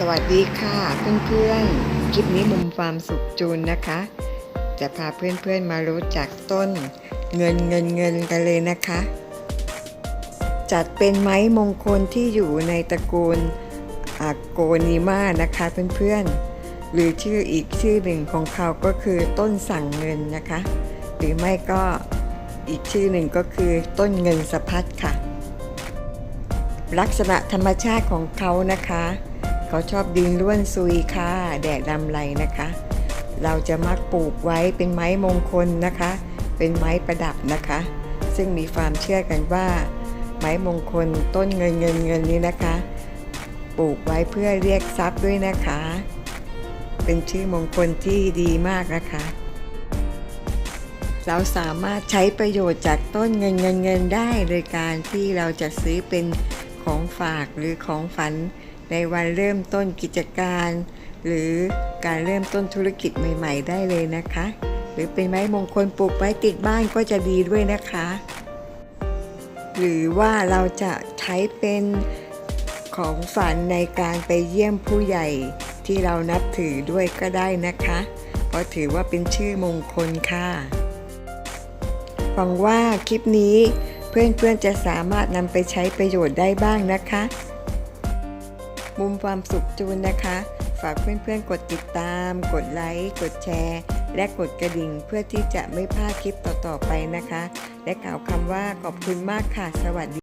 สวัสดีค่ะเพื่อนๆ คลิปนี้มุมฟามสุขจูนนะคะ จะพาเพื่อนๆมารู้จักต้น เงินเงินเงินกันเลยนะคะ จัดเป็นไม้มงคลที่อยู่ในตระกูลอาโกนิมานะคะเพื่อนๆ หรือชื่ออีกชื่อหนึ่งของเขาก็คือต้นสั่งเงินนะคะ หรือไม่ก็อีกชื่อหนึ่งก็คือต้นเงินสะพัดค่ะ ลักษณะธรรมชาติของเขานะคะ เขาชอบดินร่วนซุยค่ะ แดดลำไรนะคะ เราจะมักปลูกไว้เป็นไม้มงคลนะคะ เป็นไม้ประดับนะคะ ซึ่งมีความเชื่อกันว่า ไม้มงคลต้นเงินเงินเงินนี้นะคะ ปลูกไว้เพื่อเรียกทรัพย์ด้วยนะคะ เป็นชื่อมงคลที่ดีมากนะคะ เราสามารถใช้ประโยชน์จากต้นเงินเงินเงินได้ โดยการที่เราจะซื้อเป็นของฝากหรือของฝัน ในวันเริ่มต้นกิจการ หรือการเริ่มต้นธุรกิจใหม่ ๆ ได้เลยนะคะ หรือเป็นไม้มงคลปลูกไว้ติดบ้านก็จะดีด้วยนะคะ หรือว่าเราจะใช้เป็นของฝันในการไปเยี่ยมผู้ใหญ่ที่เรานับถือด้วยก็ได้นะคะ เพราะถือว่าเป็นชื่อมงคลค่ะหวังว่าคลิปนี้เพื่อนๆจะสามารถนำไปใช้ประโยชน์ได้บ้างนะคะ มุมความสุขจูนนะคะ ฝากเพื่อนๆ กดติดตาม กดไลค์กดแชร์ และกดกระดิ่งเพื่อที่จะไม่พลาดคลิปต่อๆไปนะคะ และกล่าวคำว่าขอบคุณมากค่ะ สวัสดี